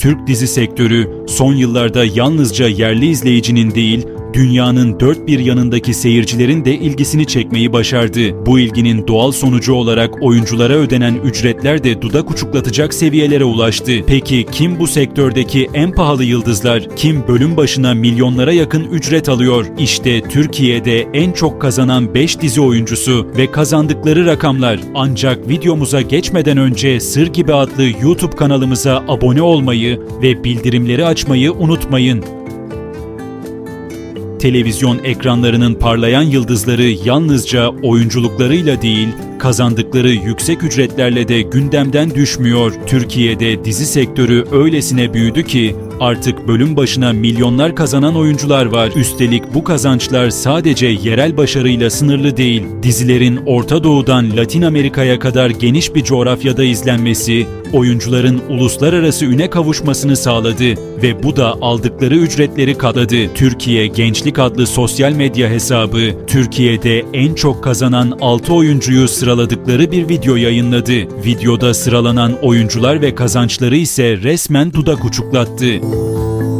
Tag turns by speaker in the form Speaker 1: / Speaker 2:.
Speaker 1: Türk dizi sektörü son yıllarda yalnızca yerli izleyicinin değil, dünyanın dört bir yanındaki seyircilerin de ilgisini çekmeyi başardı. Bu ilginin doğal sonucu olarak oyunculara ödenen ücretler de dudak uçuklatacak seviyelere ulaştı. Peki kim bu sektördeki en pahalı yıldızlar? Kim bölüm başına milyonlara yakın ücret alıyor? İşte Türkiye'de en çok kazanan 5 dizi oyuncusu ve kazandıkları rakamlar. Ancak videomuza geçmeden önce Sır Gibi adlı YouTube kanalımıza abone olmayı ve bildirimleri açmayı unutmayın. Televizyon ekranlarının parlayan yıldızları yalnızca oyunculuklarıyla değil, kazandıkları yüksek ücretlerle de gündemden düşmüyor. Türkiye'de dizi sektörü öylesine büyüdü ki artık bölüm başına milyonlar kazanan oyuncular var. Üstelik bu kazançlar sadece yerel başarıyla sınırlı değil. Dizilerin Orta Doğu'dan Latin Amerika'ya kadar geniş bir coğrafyada izlenmesi, oyuncuların uluslararası üne kavuşmasını sağladı ve bu da aldıkları ücretleri katladı. Türkiye Gençlik adlı sosyal medya hesabı Türkiye'de en çok kazanan 6 oyuncuyu sıraladıkları bir video yayınladı. Videoda sıralanan oyuncular ve kazançları ise resmen dudak uçuklattı. Thank you.